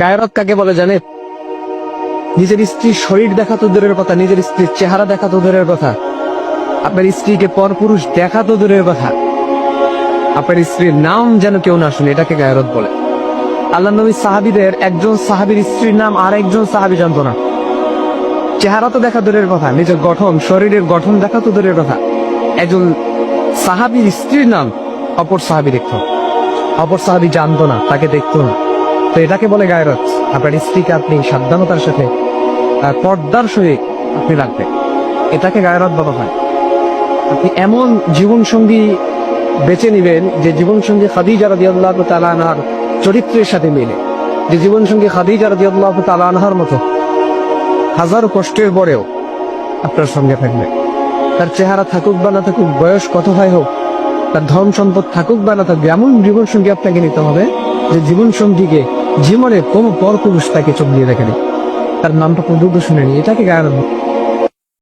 গায়রত কাকে বলে জানে? নিজের স্ত্রীর শরীর দেখা তো দূরের কথা, নিজের স্ত্রীর চেহারা দেখা তো দূরের কথা। আপনার স্ত্রীকে পরপুরুষ দেখা তো দূরের কথা। আপনার স্ত্রীর নাম যেন কেউ না শুনে, এটাকে গায়রত বলে। আল্লাহ নবী সাহাবিদের, একজন সাহাবীর স্ত্রীর নাম আর একজন সাহাবী জানতো না। চেহারা তো দেখা দূরের কথা, নিজের গঠন, শরীরের গঠন দেখা তো দূরের কথা। একজন সাহাবীর স্ত্রীর নাম অপর সাহাবী দেখতো। অপর সাহাবী জানতো না, তাকে দেখতো না। তো এটাকে বলে গায়রত আপনার স্ত্রীকে আপনি সাবধানতার সাথে পর্দার সহিত আপনি রাখবেন। এটাকে গায়রত বলা হয়। আপনি এমন জীবনসঙ্গী বেছে নেবেন যে জীবন সঙ্গী খাদিজা তাআলা আনহার চরিত্রের সাথে মিলে। যে জীবন সঙ্গী খাদিজা তাআলা আনহার মতো হাজার কষ্টের পরেও আপনার সঙ্গে থাকবে। তার চেহারা থাকুক বা না থাকুক, বয়স কত হয় হোক, তার ধন সম্পদ থাকুক বা না থাকুক, এমন জীবনসঙ্গী আপনাকে নিতে হবে যে জীবন সঙ্গীকে জীবনে কোনো পর পুরুষ তাকে চোখ দিয়ে দেখেনি। তার নামটা পর্যন্ত শুনেনি। এটাকে গায়ের